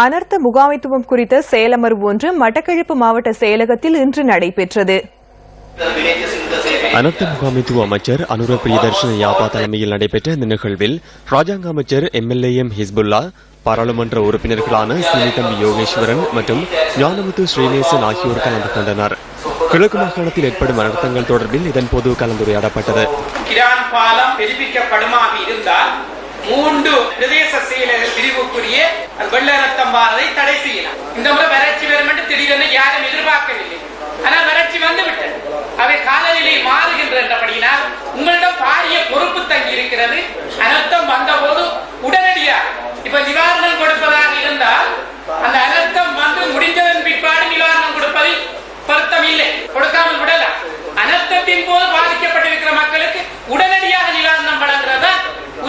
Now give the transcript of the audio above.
அனர்த்த முகாமைத்துவம் குறித்த செயலமர்வு ஒன்று மட்டக்களப்பு மாவட்ட செயலகத்தில் இன்று நடைபெற்றது. அனர்த்த முகாமைத்துவ அமைச்சர் அனுர பிரியதர்ஷன யாப்பா தலைமையில் நடைபெற்ற இந்த நிகழ்வில் ராஜாங்க அமைச்சர் எம்எல்ஏஎம் ஹிஸ்புல்லா பாராளுமன்ற உறுப்பினர்களான சீனிதம்பி யோகேஸ்வரன் மற்றும் ஞானமுத்து ஸ்ரீநேசன் ஆகியோர் கலந்து கொண்டனர். கிழக்கு மாகாணத்தில் ஏற்படும் அனர்த்தங்கள் தொடர்பில் இதன்போது கலந்துரையாடப்பட்டது. கிரான் பாலம் இருந்தால் மூன்று பிரதேச செயலர்கள் செய்யலாம் இந்த முறை வறட்சி வரும் திடீரென யாரும் எதிர்பார்க்கவில்லை.